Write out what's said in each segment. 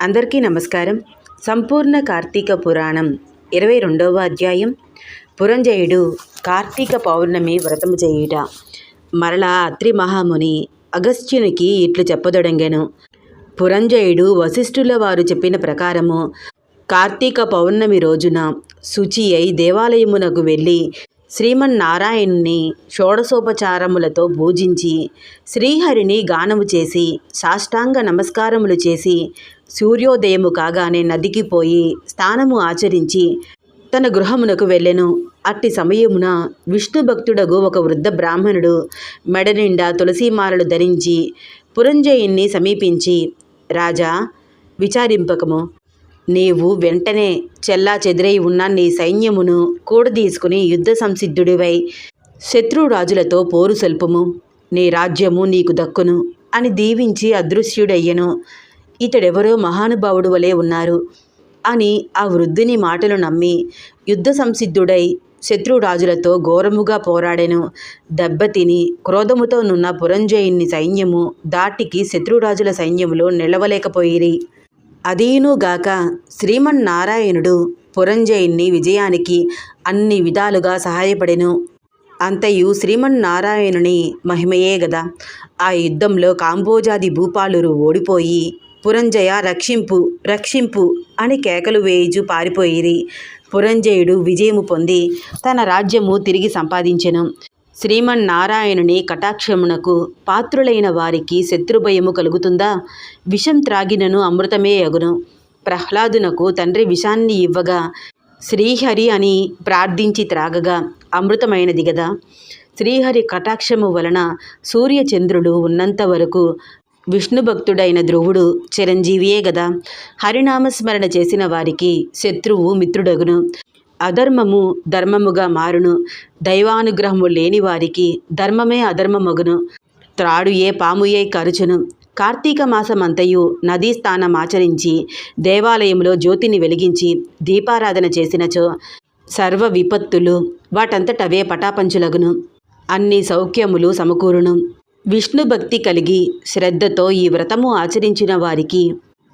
అందరికీ నమస్కారం. సంపూర్ణ కార్తీక పురాణం ఇరవై రెండవ అధ్యాయం. పురంజయుడు కార్తీక పౌర్ణమి వ్రతము చేయుట. మరలా అత్రి మహాముని అగస్త్యునికి ఇట్లు చెప్పదొడంగెను. పురంజయుడు వశిష్ఠుల వారు చెప్పిన ప్రకారము కార్తీక పౌర్ణమి రోజున శుచి అయి దేవాలయమునకు వెళ్ళి శ్రీమన్నారాయణుని షోడశోపచారములతో పూజించి శ్రీహరిని గానము చేసి సాష్టాంగ నమస్కారములు చేసి సూర్యోదయము కాగానే నదికి పోయి స్నానము ఆచరించి తన గృహమునకు వెళ్ళెను. అట్టి సమయమున విష్ణు భక్తుడగు ఒక వృద్ధ బ్రాహ్మణుడు మెడ నిండా తులసీమాలలు ధరించి పురంజయుణ్ణి సమీపించి రాజా విచారింపకము. నీవు వెంటనే చెల్లా చెదిరై ఉన్న నీ సైన్యమును కూడదీసుకుని యుద్ధ సంసిద్ధుడివై శత్రురాజులతో పోరు సల్పుము. నీ రాజ్యము నీకు దక్కును అని దీవించి అదృశ్యుడయ్యను. ఇతడెవరో మహానుభావుడు వలె ఉన్నారు. అని ఆ వృద్ధుని మాటలు నమ్మి యుద్ధ సంసిద్ధుడై శత్రురాజులతో ఘోరముగా పోరాడెను. దెబ్బతిని క్రోధముతో నున్న పురంజయుని సైన్యము దాటికి శత్రురాజుల సైన్యములో నిలవలేకపోయిరి. అదీనుగాక శ్రీమన్నారాయణుడు పురంజయుణ్ణి విజయానికి అన్ని విధాలుగా సహాయపడెను. అంతయు శ్రీమన్నారాయణుని మహిమయే గదా. ఆ యుద్ధంలో కాంబోజాది భూపాలురు ఓడిపోయి పురంజయ రక్షింపు రక్షింపు అని కేకలు వేయిచు పారిపోయిరి. పురంజయుడు విజయము పొంది తన రాజ్యము తిరిగి సంపాదించెను. శ్రీమన్నారాయణుని కటాక్షమునకు పాత్రులైన వారికి శత్రుభయము కలుగుతుందా? విషం త్రాగినను అమృతమే అగును ప్రహ్లాదునకు తండ్రి విషాన్ని ఇవ్వగా శ్రీహరి అని ప్రార్థించి త్రాగగా అమృతమైనది గదా? శ్రీహరి కటాక్షము వలన సూర్యచంద్రుడు ఉన్నంత వరకు విష్ణు భక్తుడైన ధ్రువుడు చిరంజీవియే గదా. హరినామస్మరణ చేసిన వారికి శత్రువు మిత్రుడగును. అధర్మము ధర్మముగా మారును. దైవానుగ్రహము లేని వారికి ధర్మమే అధర్మమగును. త్రాడుయే పాముయే కరుచును. కార్తీక మాసమంతయు నదీ స్థానం ఆచరించి దేవాలయంలో జ్యోతిని వెలిగించి దీపారాధన చేసినచో సర్వ విపత్తులు వాటంతటవే పటాపంచులగును. అన్ని సౌఖ్యములు సమకూరును. విష్ణు భక్తి కలిగి శ్రద్ధతో ఈ వ్రతము ఆచరించిన వారికి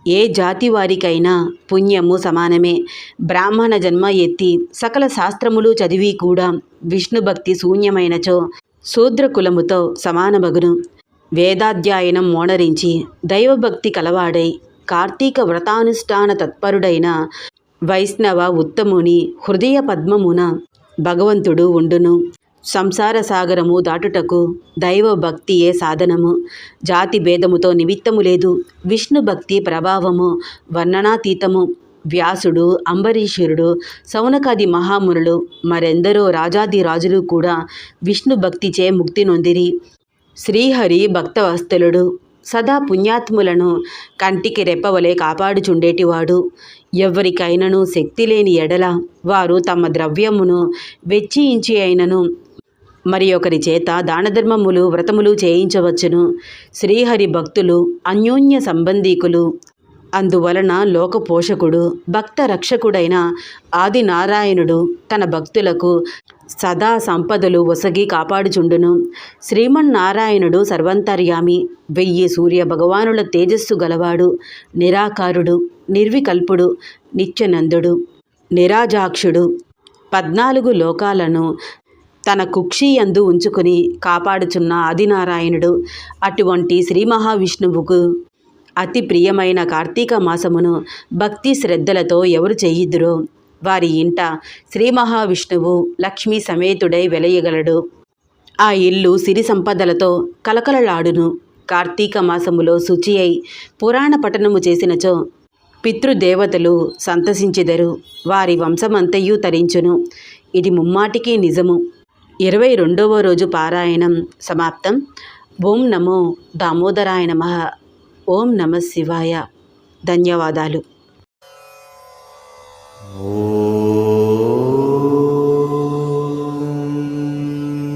ఏ జాతి వారికైనా పుణ్యము సమానమే. బ్రాహ్మణ జన్మ ఎత్తి సకల శాస్త్రములు చదివి కూడా విష్ణు భక్తి శూన్యమైనచో శూద్ర కులముతో సమానమగును. వేదాధ్యాయనం మోనరించి దైవభక్తి కలవాడై కార్తీక వ్రతానుష్ఠాన తత్పరుడైన వైష్ణవ ఉత్తముని హృదయ పద్మమున భగవంతుడు ఉండును. సంసార సాగరము దాటుటకు దైవ భక్తియే సాధనము. జాతి భేదముతో నిమిత్తము లేదు. విష్ణు భక్తి ప్రభావము వర్ణనాతీతము. వ్యాసుడు అంబరీషురుడు సౌనకాది మహామునులు మరెందరో రాజాది రాజులు కూడా విష్ణు భక్తిచే ముక్తి నొందిరి. శ్రీహరి భక్తవస్తలుడు సదా పుణ్యాత్ములను కంటికి రెప్పవలే కాపాడుచుండేటివాడు. ఎవరికైనను శక్తి లేని ఎడల వారు తమ ద్రవ్యమును వెచ్చించి అయినను మరి ఒకరి చేత దానధర్మములు వ్రతములు చేయించవచ్చును. శ్రీహరి భక్తులు అన్యోన్య సంబంధీకులు. అందువలన లోకపోషకుడు భక్త రక్షకుడైన ఆదినారాయణుడు తన భక్తులకు సదా సంపదలు ఒసగి కాపాడుచుండును. శ్రీమన్నారాయణుడు సర్వంతర్యామి వెయ్యి సూర్య భగవానుల తేజస్సు గలవాడు నిరాకారుడు నిర్వికల్పుడు నిత్యనందుడు నిరాజాక్షుడు. పద్నాలుగు లోకాలను తన కుక్షియందు ఉంచుకుని కాపాడుచున్న ఆదినారాయణుడు అటువంటి శ్రీ మహావిష్ణువుకు అతి ప్రియమైన కార్తీక మాసమును భక్తి శ్రద్ధలతో ఎవరు చేయిద్దురో వారి ఇంట శ్రీ మహావిష్ణువు లక్ష్మీ సమేతుడై వెలయగలడు. ఆ ఇల్లు సిరి సంపదలతో కలకలలాడును. కార్తీక మాసములో శుచి అయి పురాణ పఠనము చేసినచో పితృదేవతలు సంతసించెదరు. వారి వంశమంతయు తరించును. ఇది ముమ్మాటికి నిజము. ఇరవై రెండవ రోజు పారాయణం సమాప్తం. ఓం నమో దామోదరాయ నమ. ఓం నమ శివాయ. ధన్యవాదాలు. ఓ